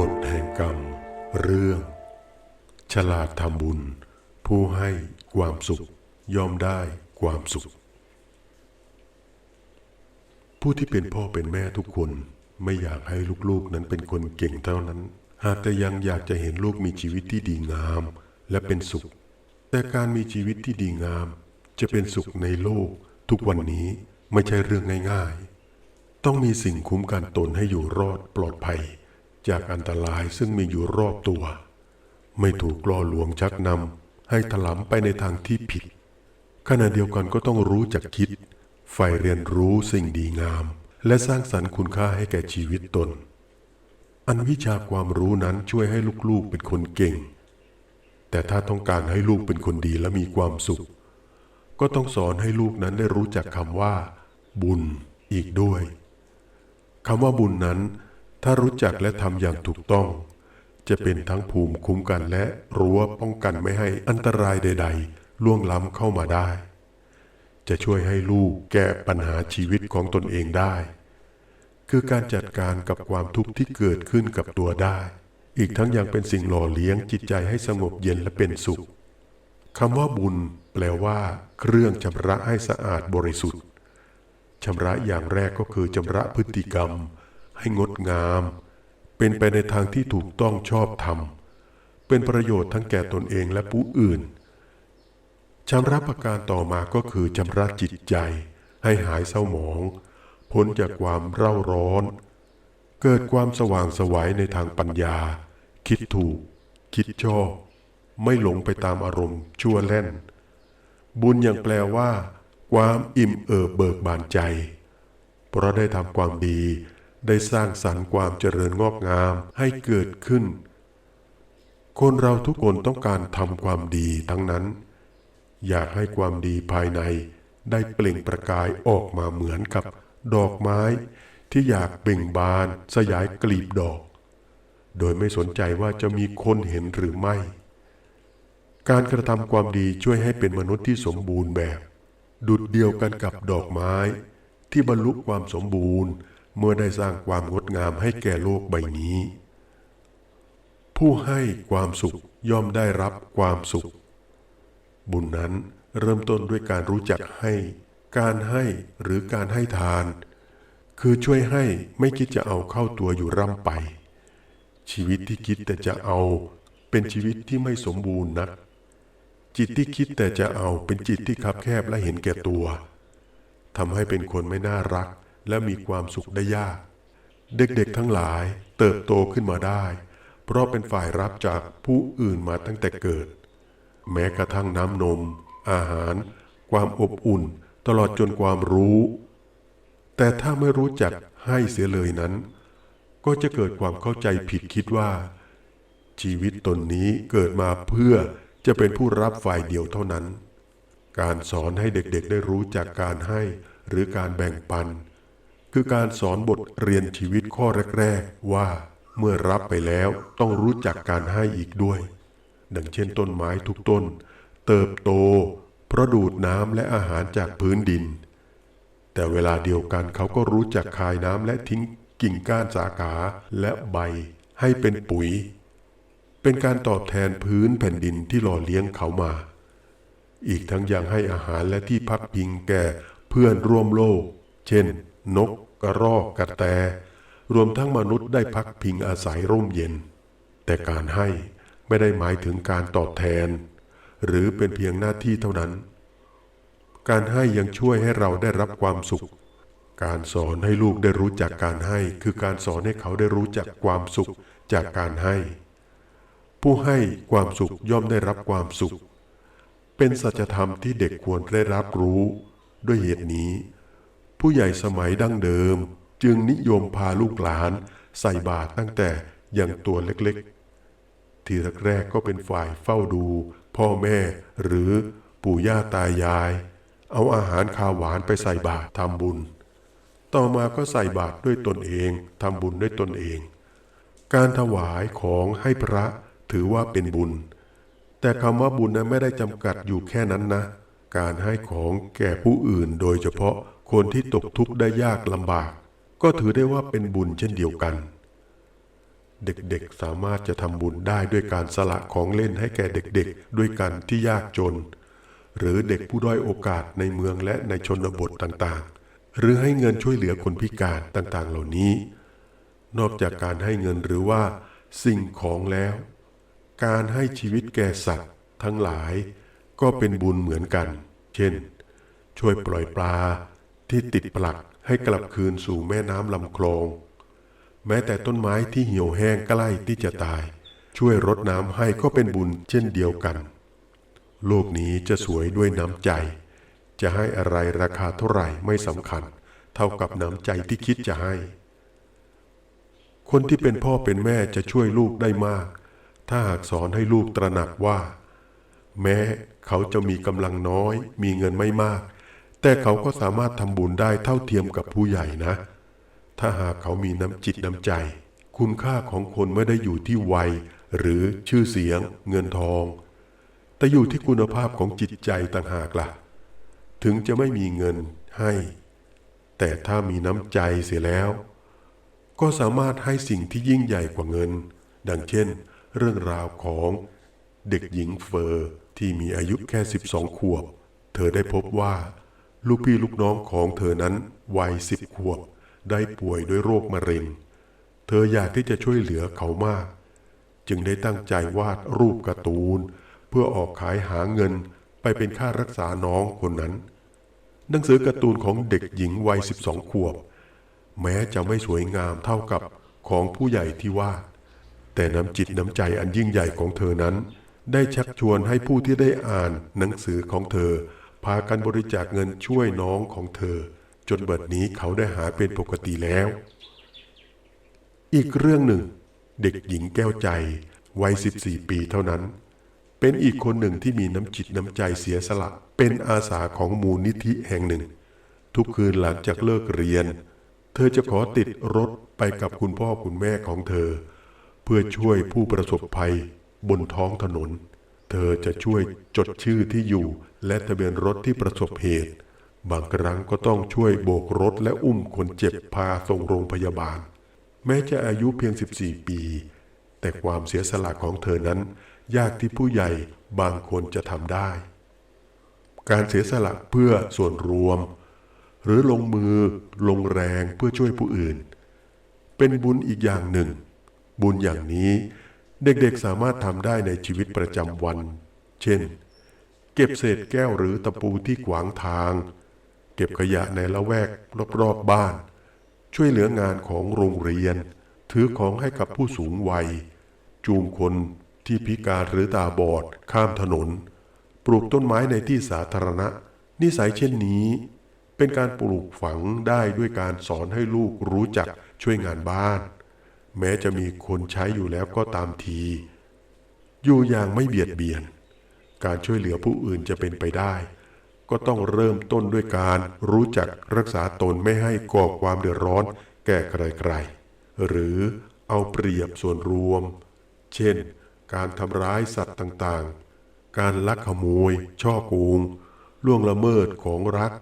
กฎแห่งกรรม เรื่อง ฉลาดทำบุญ ผู้ให้ความสุขยอมได้ความสุข ผู้ที่เป็นพ่อเป็นแม่ทุกคนไม่อยากให้ลูกๆนั้นเป็นคนเก่งเท่านั้น หากแต่ยังอยากจะเห็นลูกมีชีวิตที่ดีงามและเป็นสุข แต่การมีชีวิตที่ดีงาม จะเป็นสุขในโลก ทุกวันนี้ไม่ใช่เรื่องง่าย ๆ ต้องมีสิ่งคุ้มกันตนให้อยู่รอดปลอดภัย จากอันตรายซึ่งมีอยู่รอบตัว ไม่ถูกล่อลวงชักนำให้ถลำไปในทางที่ผิด ขณะเดียวกันก็ต้องรู้จักคิดใฝ่เรียนรู้สิ่งดีงาม และสร้างสรรค์คุณค่าให้แก่ชีวิตตน อันวิชาความรู้นั้นช่วยให้ลูกๆเป็นคนเก่ง แต่ถ้าต้องการให้ลูกเป็นคนดีและมีความสุข ก็ต้องสอนให้ลูกนั้นได้รู้จักคำว่า บุญอีกด้วยคำว่าบุญนั้น ถ้ารู้จักและทำอย่างถูกต้อง จะเป็นทั้งภูมิคุ้มกันและรั้วป้องกันไม่ให้อันตรายใด ๆ ล่วงล้ำเข้ามาได้ จะช่วยให้ลูกแก้ปัญหาชีวิตของตนเองได้ คือการจัดการกับความทุกข์ที่เกิดขึ้นกับตัวได้ อีกทั้งยังเป็นสิ่งหล่อเลี้ยงจิตใจให้สงบเย็นและเป็นสุขคำว่าบุญ แปลว่า เครื่องชำระให้สะอาดบริสุทธิ์ชำระอย่างแรกก็คือชำระพฤติกรรม ให้งดงาม เป็นไปในทางที่ถูกต้องชอบธรรม เป็นประโยชน์ทั้งแก่ตนเองและผู้อื่นชำระประการต่อมาก็คือชำระจิตใจให้หายเศร้าหมอง พ้นจากความเร่าร้อน เกิดความสว่างสวัยในทางปัญญา คิดถูก คิดชอบ ไม่หลงไปตามอารมณ์ชั่วเล่น บุญยังแปลว่า ความอิ่มเอิบเบิกบานใจ เพราะได้ทำความดี ได้สร้างสรรค์ความเจริญงอกงามให้เกิดขึ้น คนเราทุกคนต้องการทำความดีทั้งนั้น อยากให้ความดีภายในได้เปล่งประกายออกมาเหมือนกับดอกไม้ ที่อยากเบ่งบานสยายกลีบดอก โดยไม่สนใจว่าจะมีคนเห็นหรือไม่ การกระทำความดีช่วยให้เป็นมนุษย์ที่สมบูรณ์แบบ ดุดเดียวกันกับดอกไม้ ที่บรรลุความสมบูรณ์ เมื่อได้สร้างความงดงามให้แก่โลกใบนี้ ผู้ให้ความสุขย่อมได้รับความสุข บุญนั้นเริ่มต้นด้วยการรู้จักให้ การให้หรือการให้ทาน คือช่วยให้ไม่คิดจะเอาเข้าตัวอยู่ร่ำไป ชีวิตที่คิดแต่จะเอาเป็นชีวิตที่ไม่สมบูรณ์นัก จิตที่คิดแต่จะเอาเป็นจิตที่คับแคบและเห็นแก่ตัวทำให้เป็นคนไม่น่ารัก และมีความสุขได้ยาก เด็กๆทั้งหลายเติบโตขึ้นมาได้ เพราะเป็นฝ่ายรับจากผู้อื่นมาตั้งแต่เกิด แม้กระทั่งน้ำนม อาหาร ความอบอุ่น ตลอดจนความรู้ แต่ถ้าไม่รู้จักให้เสียเลยนั้น ก็จะเกิดความเข้าใจผิดคิดว่า ชีวิตตนนี้เกิดมาเพื่อจะเป็นผู้รับฝ่ายเดียวเท่านั้น การสอนให้เด็กๆได้รู้จักการให้หรือการแบ่งปัน คือการสอนบทเรียนชีวิตข้อแรก ๆ ว่าเมื่อรับไปแล้วต้องรู้จักการให้อีกด้วย ดังเช่นต้นไม้ทุกต้น เติบโต เพราะดูดน้ำและอาหารจากพื้นดิน แต่เวลาเดียวกันเขาก็รู้จักคายน้ำและทิ้งกิ่งก้านสาขาและใบให้เป็นปุ๋ย เป็นการตอบแทนพื้นแผ่นดินที่หล่อเลี้ยงเขามา อีกทั้งยังให้อาหารและที่พักพิงแก่เพื่อนร่วมโลก เช่น นกกระรอกกระแต รวมทั้งมนุษย์ได้พักพิงอาศัยร่มเย็น แต่การให้ไม่ได้หมายถึงการตอบแทน หรือเป็นเพียงหน้าที่เท่านั้น การให้ยังช่วยให้เราได้รับความสุข การสอนให้ลูกได้รู้จักการให้ คือการสอนให้เขาได้รู้จักความสุขจากการให้ ผู้ให้ความสุขย่อมได้รับความสุข เป็นสัจธรรมที่เด็กควรได้รับรู้ด้วยเหตุนี้ ผู้ใหญ่สมัยดั้งเดิม จึงนิยมพาลูกหลาน ใส่บาตรตั้งแต่ยังตัวเล็กๆ ทีแรกๆก็เป็นฝ่ายเฝ้าดู พ่อแม่หรือปู่ย่าตายาย เอาอาหารคาวหวานไปใส่บาตรทำบุญ ต่อมาก็ใส่บาตรด้วยตนเองทำบุญด้วยตนเอง การถวายของให้พระถือว่าเป็นบุญ แต่คำว่าบุญนั้นไม่ได้จำกัดอยู่แค่นั้นนะ การให้ของแก่ผู้อื่นโดยเฉพาะ คนที่ตกทุกข์ได้ยากลำบาก ก็ถือได้ว่าเป็นบุญเช่นเดียวกัน เด็กๆสามารถจะทำบุญได้ด้วยการสละของเล่นให้แก่เด็กๆ ด้วยกันที่ยากจน หรือเด็กผู้ด้อยโอกาสในเมืองและในชนบทต่างๆ หรือให้เงินช่วยเหลือคนพิการต่างๆ เหล่านี้ นอกจากการให้เงินหรือว่า สิ่งของแล้ว การให้ชีวิตแก่สัตว์ ทั้งหลาย ก็เป็นบุญเหมือนกัน เช่น ช่วยปล่อยปลา ที่ติดปลักให้กลับคืนสู่แม่น้ำลำคลอง แม้แต่ต้นไม้ที่เหี่ยวแห้งใกล้ที่จะตาย ช่วยรดน้ำให้ก็เป็นบุญเช่นเดียวกัน โลกนี้จะสวยด้วยน้ำใจ จะให้อะไรราคาเท่าไหร่ไม่สำคัญ เท่ากับน้ำใจที่คิดจะให้ คนที่เป็นพ่อเป็นแม่จะช่วยลูกได้มาก ถ้าหากสอนให้ลูกตระหนักว่า แม้เขาจะมีกำลังน้อย มีเงินไม่มาก แต่เขาก็สามารถทำบุญได้เท่าเทียมกับผู้ใหญ่นะ ถ้าหากเขามีน้ำจิตน้ำใจ คุณค่าของคนไม่ได้อยู่ที่วัย หรือชื่อเสียง เงินทอง แต่อยู่ที่คุณภาพของจิตใจต่างหากล่ะ ถึงจะไม่มีเงินให้ แต่ถ้ามีน้ำใจเสียแล้ว ก็สามารถให้สิ่งที่ยิ่งใหญ่กว่าเงิน ดังเช่น เรื่องราวของเด็กหญิงเฟอร์ที่มีอายุแค่ 12 ขวบ เธอได้พบว่า ลูกพี่ลูกน้องของเธอนั้นวัยสิบขวบได้ป่วยด้วยโรคมะเร็ง เธออยากที่จะช่วยเหลือเขามาก จึงได้ตั้งใจวาดรูปการ์ตูน เพื่อออกขายหาเงินไปเป็นค่ารักษาน้องคนนั้น หนังสือการ์ตูนของเด็กหญิงวัย 12 ขวบ แม้จะไม่สวยงามเท่ากับของผู้ใหญ่ที่วาด แต่น้ำจิตน้ำใจอันยิ่งใหญ่ของเธอนั้น ได้ชักชวนให้ผู้ที่ได้อ่านหนังสือของเธอ พากันบริจาคเงินช่วยน้องของเธอ จนบัดนี้เขาได้หายเป็นปกติแล้ว อีกเรื่องหนึ่ง เด็กหญิงแก้วใจวัย 14 ปีเท่านั้น เป็นอีกคนหนึ่งที่มีน้ำจิตน้ำใจเสียสละ เป็นอาสาของมูลนิธิแห่งหนึ่ง ทุกคืนหลังจากเลิกเรียน เธอจะขอติดรถไปกับคุณพ่อคุณแม่ของเธอ เพื่อช่วยผู้ประสบภัยบนท้องถนน เธอจะช่วยจดชื่อที่อยู่ และทะเบียนรถที่ประสบเหตุ บางครั้งก็ต้องช่วยโบกรถและอุ้มคนเจ็บพาส่งโรงพยาบาล แม้จะอายุเพียง 14 ปี แต่ความเสียสละของเธอนั้น ยากที่ผู้ใหญ่บางคนจะทำได้ การเสียสละเพื่อส่วนรวม หรือลงมือลงแรงเพื่อช่วยผู้อื่น เป็นบุญอีกอย่างหนึ่ง บุญอย่างนี้เด็กๆสามารถทำได้ในชีวิตประจำวัน เช่น เก็บเศษแก้วหรือตะปูที่ขวางทาง เก็บขยะในละแวกรอบๆบ้าน ช่วยเหลืองานของโรงเรียน ถือของให้กับผู้สูงวัย จูงคนที่พิการหรือตาบอด ข้ามถนน ปลูกต้นไม้ในที่สาธารณะ นิสัยเช่นนี้ เป็นการปลูกฝังได้ด้วยการสอนให้ลูกรู้จักช่วยงานบ้าน แม้จะมีคนใช้อยู่แล้วก็ตามที อยู่อย่างไม่เบียดเบียน การช่วยเหลือผู้อื่นจะเป็นไปได้ ก็ต้องเริ่มต้นด้วยการรู้จักรักษาตนไม่ให้ก่อความเดือดร้อน แก่ใครๆ หรือเอาเปรียบส่วนรวม เช่น การทำร้ายสัตว์ต่างๆ การลักขโมย ช่อโกง ล่วงละเมิดของรัก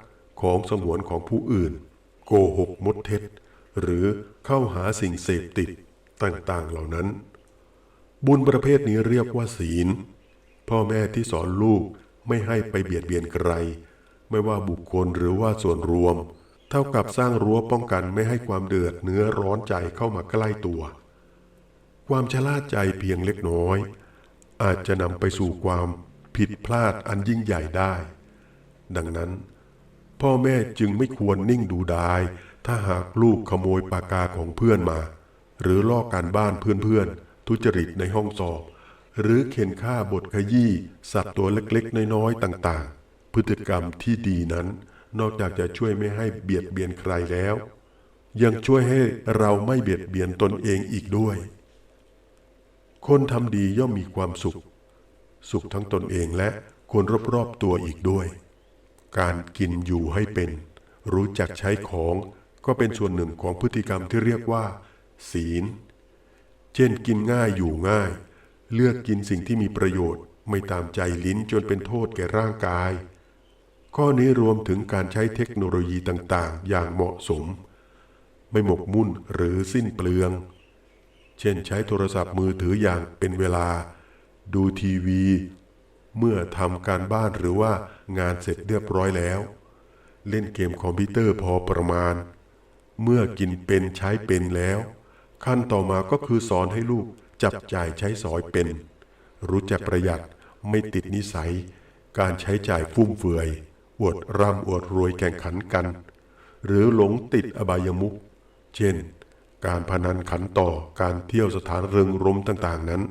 ของสงวนของผู้อื่น โกหกมดเท็จ หรือเข้าหาสิ่งเสพติดต่างๆเหล่านั้น บุญประเภทนี้เรียกว่าศีล พ่อแม่ที่สอนลูกไม่ให้ไปเบียดเบียนใคร ไม่ว่าบุคคลหรือว่าส่วนรวม เท่ากับสร้างรั้วป้องกันไม่ให้ความเดือดเนื้อร้อนใจเข้ามาใกล้ตัว ความชะล่าใจเพียงเล็กน้อย อาจจะนำไปสู่ความผิดพลาดอันยิ่งใหญ่ได้ ดังนั้น พ่อแม่จึงไม่ควรนิ่งดูดาย ถ้าหากลูกขโมยปากกาของเพื่อนมา หรือลอกการบ้านเพื่อนๆทุจริตในห้องสอบ หรือเข็นฆ่าบทขยี้สัตว์ตัวเล็กๆ น้อยๆ ต่างๆ พฤติกรรมที่ดีนั้น นอกจากจะช่วยไม่ให้เบียดเบียนใครแล้ว ยังช่วยให้เราไม่เบียดเบียนตนเองอีกด้วย คนทำดีย่อมมีความสุข สุขทั้งตนเองและคนรอบๆตัวอีกด้วย การกินอยู่ให้เป็น รู้จักใช้ของก็เป็นส่วนหนึ่งของพฤติกรรมที่เรียกว่า ศีล เช่นกินง่ายอยู่ง่าย เลือกกินสิ่งที่มีประโยชน์ ไม่ตามใจลิ้นจนเป็นโทษแก่ร่างกาย ข้อนี้รวมถึงการใช้เทคโนโลยีต่าง ๆ อย่างเหมาะสม ไม่หมกมุ่นหรือสิ้นเปลือง เช่นใช้โทรศัพท์มือถืออย่างเป็นเวลา ดูทีวี เมื่อทำการบ้านหรือว่างานเสร็จเรียบร้อยแล้ว เล่นเกมคอมพิวเตอร์พอประมาณ เมื่อกินเป็นใช้เป็นแล้ว ขั้นต่อมาก็คือสอนให้ลูก จับจ่ายใช้สอยเป็น รู้จักประหยัดไม่ติดนิสัย การใช้จ่ายฟุ่มเฟือย อวดร่ำอวดรวยแข่งขันกัน หรือหลงติดอบายมุขเช่น การพนันขันต่อการเที่ยวสถานเริงรมต่างๆนั้น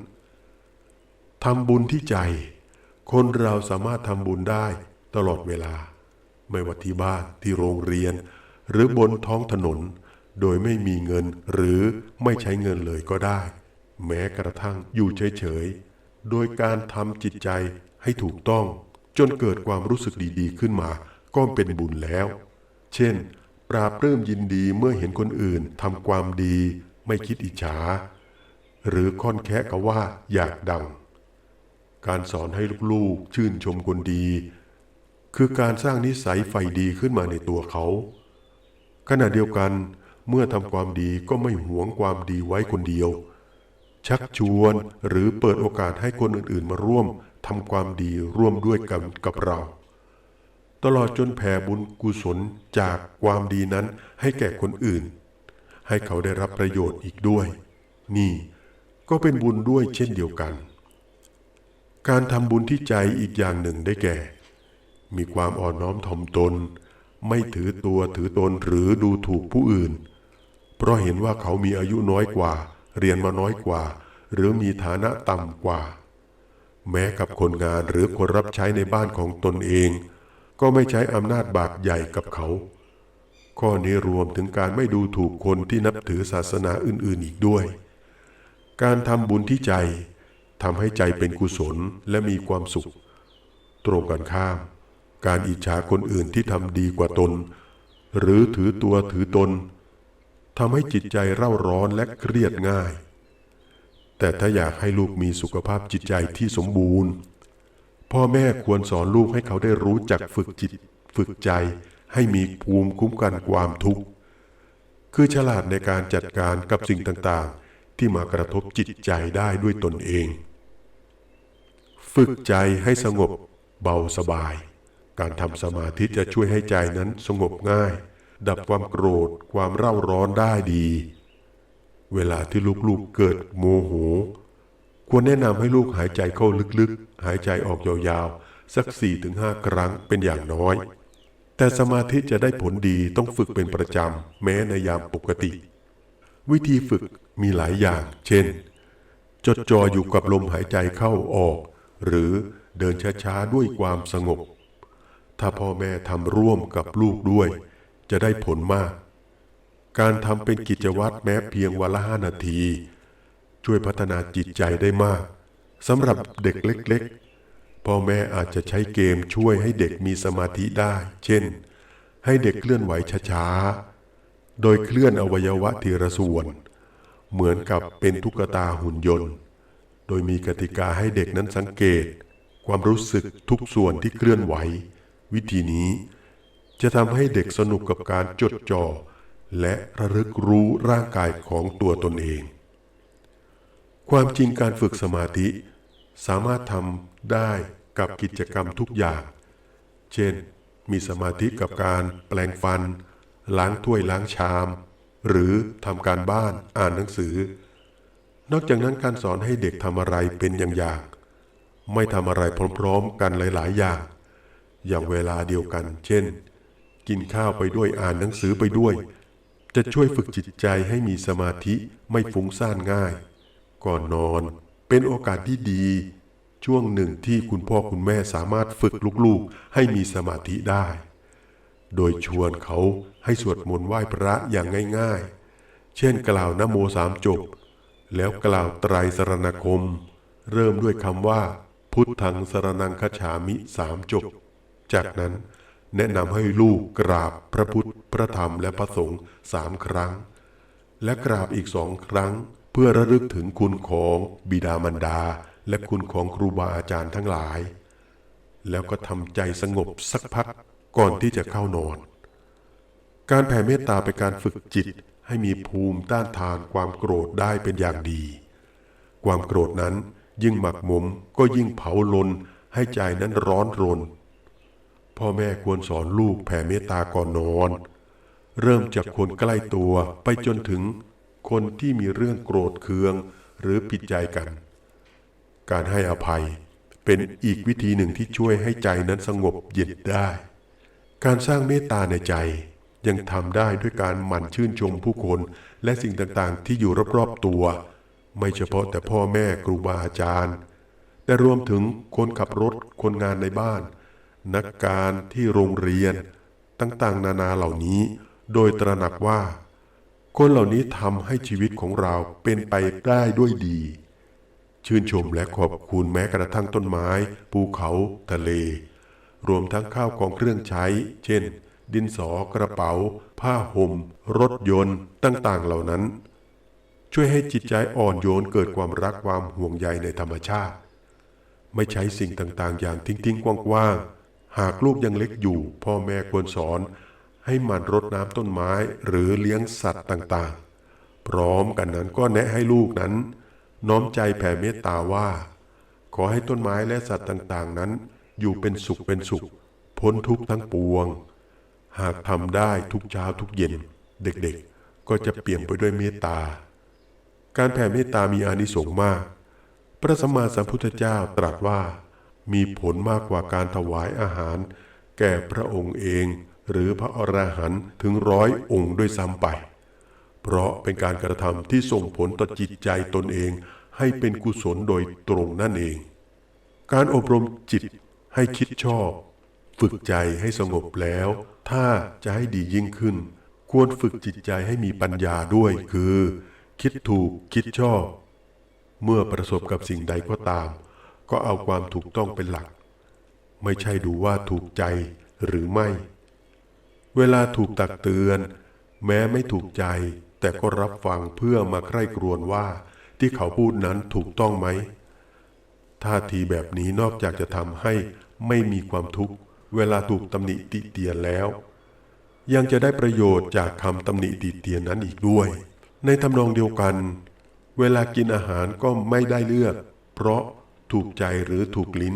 ทำบุญที่ใจ คนเราสามารถทำบุญได้ตลอดเวลา ไม่ว่าที่บ้านที่โรงเรียน หรือบนท้องถนน โดยไม่มีเงินหรือไม่ใช้เงินเลยก็ได้ แม้กระทั่งอยู่เฉยๆ โดยการทำจิตใจให้ถูกต้อง จนเกิดความรู้สึกดีๆขึ้นมา ก็เป็นบุญแล้ว เช่น ปราบปลื้มยินดีเมื่อเห็นคนอื่นทำความดี ไม่คิดอิจฉา หรือค่อนแคะกับว่าอยากดัง การสอนให้ลูกๆ ชื่นชมคนดี คือการสร้างนิสัยใฝ่ดีขึ้นมาในตัวเขา ขณะเดียวกันเมื่อทำความดีก็ไม่หวงความดีไว้คนเดียว ชักชวนหรือเปิดโอกาสให้คนอื่นๆมาร่วมทำความดีร่วมด้วยกันกับเรา ตลอดจนแผ่บุญกุศลจากความดีนั้นให้แก่คนอื่น ให้เขาได้รับประโยชน์อีกด้วย นี่ก็เป็นบุญด้วยเช่นเดียวกัน การทำบุญที่ใจอีกอย่างหนึ่งได้แก่ มีความอ่อนน้อมถ่อมตน ไม่ถือตัวถือตนหรือดูถูกผู้อื่น เพราะเห็นว่าเขามีอายุน้อยกว่า เรียนมาน้อยกว่า หรือมีฐานะต่ำกว่า แม้กับคนงานหรือคนรับใช้ในบ้านของตนเอง ก็ไม่ใช้อำนาจบากใหญ่กับเขา ข้อนี้รวมถึงการไม่ดูถูกคนที่นับถือศาสนาอื่นๆอีกด้วย การทำบุญที่ใจทำให้ใจเป็นกุศลและมีความสุข ตรงกันข้าม การอิจฉาคนอื่นที่ทำดีกว่าตน หรือถือตัวถือตน ทำให้จิตใจเร่าร้อนและเครียดง่าย แต่ถ้าอยากให้ลูกมีสุขภาพจิตใจที่สมบูรณ์ พ่อแม่ควรสอนลูกให้เขาได้รู้จักฝึกจิต ฝึกใจให้มีภูมิคุ้มกันความทุกข์ คือฉลาดในการจัดการกับสิ่งต่างๆ ที่มากระทบจิตใจได้ด้วยตนเอง ฝึกใจให้สงบเบาสบาย การทำสมาธิจะช่วยให้ใจนั้นสงบง่าย ดับความโกรธความเร่าร้อนได้ดี เวลาที่ลูกๆเกิดโมโห ควรแนะนำให้ลูกหายใจเข้าลึกๆ หายใจออกยาวๆ สัก 4-5 ครั้งเป็นอย่างน้อย แต่สมาธิจะได้ผลดีต้องฝึกเป็นประจำ แม้ในยามปกติ วิธีฝึกมีหลายอย่าง เช่น จดจ่ออยู่กับลมหายใจเข้าออก หรือเดินช้าๆด้วยความสงบ ถ้าพ่อแม่ทำร่วมกับลูกด้วย จะได้ผลมาก การทำเป็นกิจวัตรแม้เพียงวันละห้านาที ช่วยพัฒนาจิตใจได้มากสำหรับเด็กเล็ก ๆ พ่อแม่อาจจะใช้เกมช่วยให้เด็กมีสมาธิได้ เช่น ให้เด็กเคลื่อนไหวช้าๆ โดยเคลื่อนอวัยวะทีละส่วน เหมือนกับเป็นตุ๊กตาหุ่นยนต์ โดยมีกติกาให้เด็กนั้นสังเกต ความรู้สึกทุกส่วนที่เคลื่อนไหว วิธีนี้ จะทำให้เด็กสนุกกับการจดจ่อและระลึกรู้ร่างกายของตัวตนเอง ความจริงการฝึกสมาธิ สามารถทำได้กับกิจกรรมทุกอย่าง เช่น มีสมาธิกับการแปลงฟัน ล้างถ้วยล้างชาม หรือทำการบ้านอ่านหนังสือ นอกจากนั้นการสอนให้เด็กทำอะไรเป็นอย่างๆไม่ทำอะไรพร้อมๆกันหลายๆอย่าง อย่างเวลาเดียวกัน เช่น กินข้าวไปด้วยอ่านหนังสือไปด้วย จะช่วยฝึกจิตใจให้มีสมาธิไม่ฟุ้งซ่านง่าย ก่อนนอนเป็นโอกาสที่ดี ช่วงหนึ่งที่คุณพ่อคุณแม่สามารถฝึกลูกๆ ให้มีสมาธิได้ โดยชวนเขาให้สวดมนต์ไหว้พระอย่างง่ายๆ เช่นกล่าวนโมสามจบ แล้วกล่าวไตรสรณคม เริ่มด้วยคำว่า พุทธังสรนังคฉามิสามจบ จากนั้น แนะนำให้ลูกกราบพระพุทธ พระธรรมและพระสงฆ์สามครั้ง และกราบอีกสองครั้ง เพื่อระลึกถึงคุณของบิดามารดา และคุณของครูบาอาจารย์ทั้งหลาย แล้วก็ทำใจสงบสักพักก่อนที่จะเข้านอน การแผ่เมตตาเป็นการฝึกจิตให้มีภูมิต้านทานความโกรธได้เป็นอย่างดี ความโกรธนั้นยิ่งหมักหมมก็ยิ่งเผาลนให้ใจนั้นร้อนรน พ่อแม่ควรสอนลูกแผ่เมตตาก่อนนอน เริ่มจากคนใกล้ตัวไปจนถึงคนที่มีเรื่องโกรธเคืองหรือผิดใจกัน การให้อภัยเป็นอีกวิธีหนึ่งที่ช่วยให้ใจนั้นสงบเย็นได้ การสร้างเมตตาในใจยังทำได้ด้วยการหมั่นชื่นชมผู้คนและสิ่งต่างๆ ที่อยู่รอบๆตัว ไม่เฉพาะแต่พ่อแม่ครูบาอาจารย์ แต่รวมถึงคนขับรถคนงานในบ้าน นักการที่โรงเรียนต่างๆ นานาเหล่านี้ โดยตระหนักว่า คนเหล่านี้ทำให้ชีวิตของเราเป็นไปได้ด้วยดี ชื่นชมและขอบคุณแม้กระทั่งต้นไม้ ภูเขาทะเล รวมทั้งข้าวของเครื่องใช้ เช่น ดินสอกระเป๋า ผ้าห่ม รถยนต์ต่างๆ เหล่านั้น ช่วยให้จิตใจอ่อนโยนเกิดความรักความห่วงใยในธรรมชาติ ไม่ใช้สิ่งต่างๆ อย่างทิ้งๆกว้างๆ หากลูกยังเล็กอยู่ พ่อแม่ควรสอน ให้หมันรดน้ำต้นไม้หรือเลี้ยงสัตว์ต่างๆ พร้อมกันนั้นก็แนะให้ลูกนั้น น้อมใจแผ่เมตตาว่า ขอให้ต้นไม้และสัตว์ต่างๆนั้น อยู่เป็นสุขเป็นสุข พ้นทุกข์ทั้งปวง หากทำได้ทุกเช้าทุกเย็น เด็กๆ ก็จะเปี่ยมไปด้วยเมตตา การแผ่เมตตามีอานิสงส์มาก พระสัมมาสัมพุทธเจ้าตรัสว่า มีผลมากกว่าการถวายอาหาร แก่พระองค์เอง หรือพระอรหันต์ถึงร้อยองค์ด้วยซ้ำไป เพราะเป็นการกระทำที่ส่งผลต่อจิตใจตนเองให้เป็นกุศลโดยตรงนั่นเอง การอบรมจิตให้คิดชอบ ฝึกใจให้สงบแล้ว ถ้าจะให้ดียิ่งขึ้น ควรฝึกจิตใจให้มีปัญญาด้วยคือ คิดถูกคิดชอบ เมื่อประสบกับสิ่งใดก็ตาม ก็เอาความถูกต้องเป็นหลัก ไม่ใช่ดูว่าถูกใจหรือไม่ เวลาถูกตักเตือน แม้ไม่ถูกใจ แต่ก็รับฟังเพื่อมาใคร่ครวญว่าที่เขาพูดนั้นถูกต้องไหมท่าทีแบบนี้นอกจากจะทำให้ไม่มีความทุกข์ เวลาถูกตำหนิติเตียนแล้ว ยังจะได้ประโยชน์จากคำตำหนิติเตียนนั้นอีกด้วย ในทำนองเดียวกัน เวลากินอาหารก็ไม่ได้เลือก เพราะ ถูกใจหรือถูกลิ้น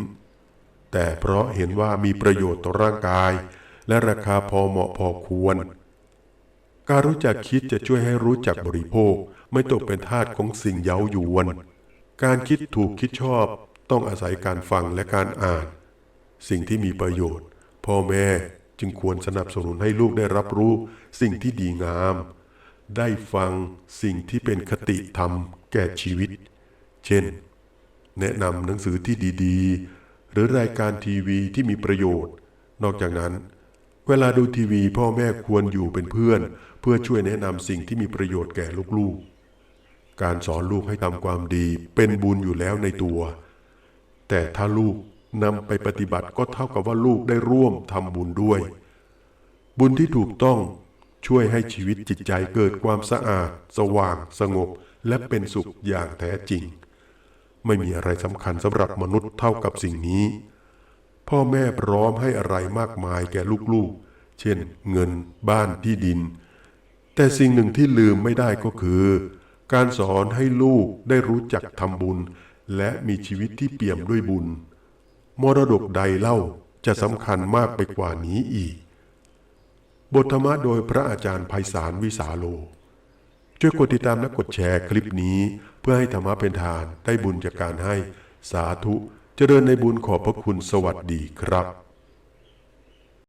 แต่เพราะเห็นว่ามีประโยชน์ต่อร่างกาย และราคาพอเหมาะพอควร การรู้จักคิดจะช่วยให้รู้จักบริโภคไม่ตกเป็นทาสของสิ่งเย้ายวน การคิดถูกคิดชอบต้องอาศัยการฟังและการอ่าน สิ่งที่มีประโยชน์ พ่อแม่จึงควรสนับสนุนให้ลูกได้รับรู้ สิ่งที่ดีงาม ได้ฟังสิ่งที่เป็นคติธรรมแก่ชีวิต เช่น แนะนำหนังสือที่ดีๆ หรือรายการทีวีที่มีประโยชน์ นอกจากนั้น เวลาดูทีวีพ่อแม่ควรอยู่เป็นเพื่อน เพื่อช่วยแนะนำสิ่งที่มีประโยชน์แก่ลูกๆ การสอนลูกให้ทำความดีเป็นบุญอยู่แล้วในตัว แต่ถ้าลูกนำไปปฏิบัติก็เท่ากับว่าลูกได้ร่วมทำบุญด้วย บุญที่ถูกต้องช่วยให้ชีวิตจิตใจเกิดความสะอาด สว่าง สงบ และเป็นสุขอย่างแท้จริง ไม่มีอะไรสำคัญสำหรับมนุษย์เท่ากับสิ่งนี้ พ่อแม่พร้อมให้อะไรมากมายแก่ลูกๆ เช่น เงิน บ้านที่ดิน แต่สิ่งหนึ่งที่ลืมไม่ได้ก็คือ การสอนให้ลูกได้รู้จักทำบุญ และมีชีวิตที่เปี่ยมด้วยบุญ มรดกใดเล่าจะสำคัญมากไปกว่านี้อีก บทธรรมะโดยพระอาจารย์ไพศาลวิสาโล ช่วยกดติดตามและกดแชร์คลิปนี้ พื่อให้ธรรมะเป็นทานได้บุญจากการให้สาธุ เจริญในบุญขอบพระคุณสวัสดีครับ